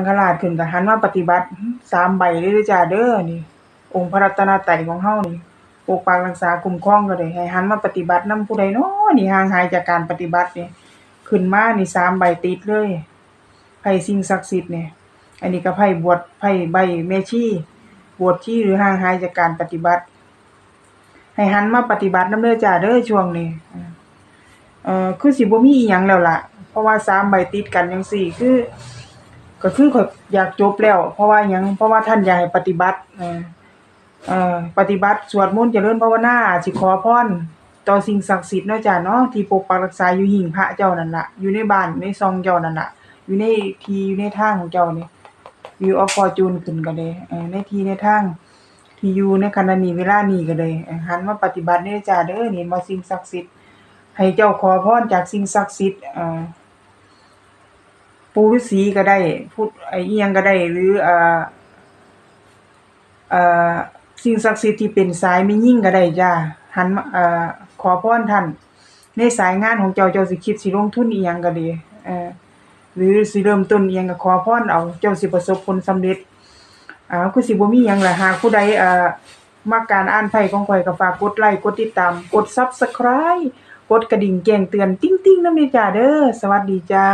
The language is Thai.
ังฆราชขึ้นก็หันมาปฏิบัติสามใบเลยเด้อจ้าเด้อนี่ องค์พระรัตนตรัยของเฮานี่ ปกปักรักษาคุ้มครองก็ได้ให้หันมาปฏิบัตินำผู้ใดน้อนี่ห่างหายจากการปฏิบัตินี่ขึ้นมานี่สามใบติดเลยไผสิ่งศักดิ์สิทธิ์เนี่ยอันนี้ก็ไผบวชไผใบแม่ชีบวชชีหรือห่างหายจากการปฏิบัติ ให้หันมาปฏิบัตินำเด้อจ้าเด้อช่วงนี้เอ่อคือสิบ่มีอีหยังแล้วล่ะ เพราะว่าสามใบติดกันจังซี่คือ ก็คือข้อยอยากจบแล้ว เพราะว่าหยังเพราะว่าท่านอยากให้ปฏิบัติเออเอ่อปฏิบัติสวดมนต์เจริญภาวนาอาจสิขอพรต่อสิ่งศักดิ์สิทธิ์เนาะจ้ะเนาะที่ปกปักรักษาอยู่หิ้งพระเจ้านั่นล่ะ อยู่ในบ้านอยู่ในซองเจ้านั่นล่ะ อยู่ในที่อยู่ในทางของเจ้านี่ view of fortune ขึ้นก็ได้เออในที่ในทางที่อยู่ในขณะนี้เวลานี้ก็เออหันมาปฏิบัติเด้อจ้าเด้อนี่มาสิ่งศักดิ์สิทธิ์ให้เจ้าขอพรจากสิ่งศักดิ์สิทธิ์เอ่อ ปูฤาษีก็ได้พุทธไอ้อิหยังก็ได้ หรืออ่อเอ่อสิ่งศักดิ์สิทธิ์ที่เป็นสายแม่หญิงก็ได้จ้าหันอ่อขอพรท่าน ในสายงานของเจ้าเจ้าสิคิดสิลงทุนเอิหยังก็ดีเออหรือสิเริ่มต้นเอิหยังก็ขอพรเอาเจ้าสิประสบผลสำเร็จอ่าคือสิบ่มีหยังล่ะหากผู้ใดอ่อมักการอ่านไพ่ของข่อยก็ฝากกดไลค์กดติดตาม กด Subscribe กดกระดิ่งแจ้งเตือน ติ๊งๆนำเด้จ้าเด้อสวัสดีจ้า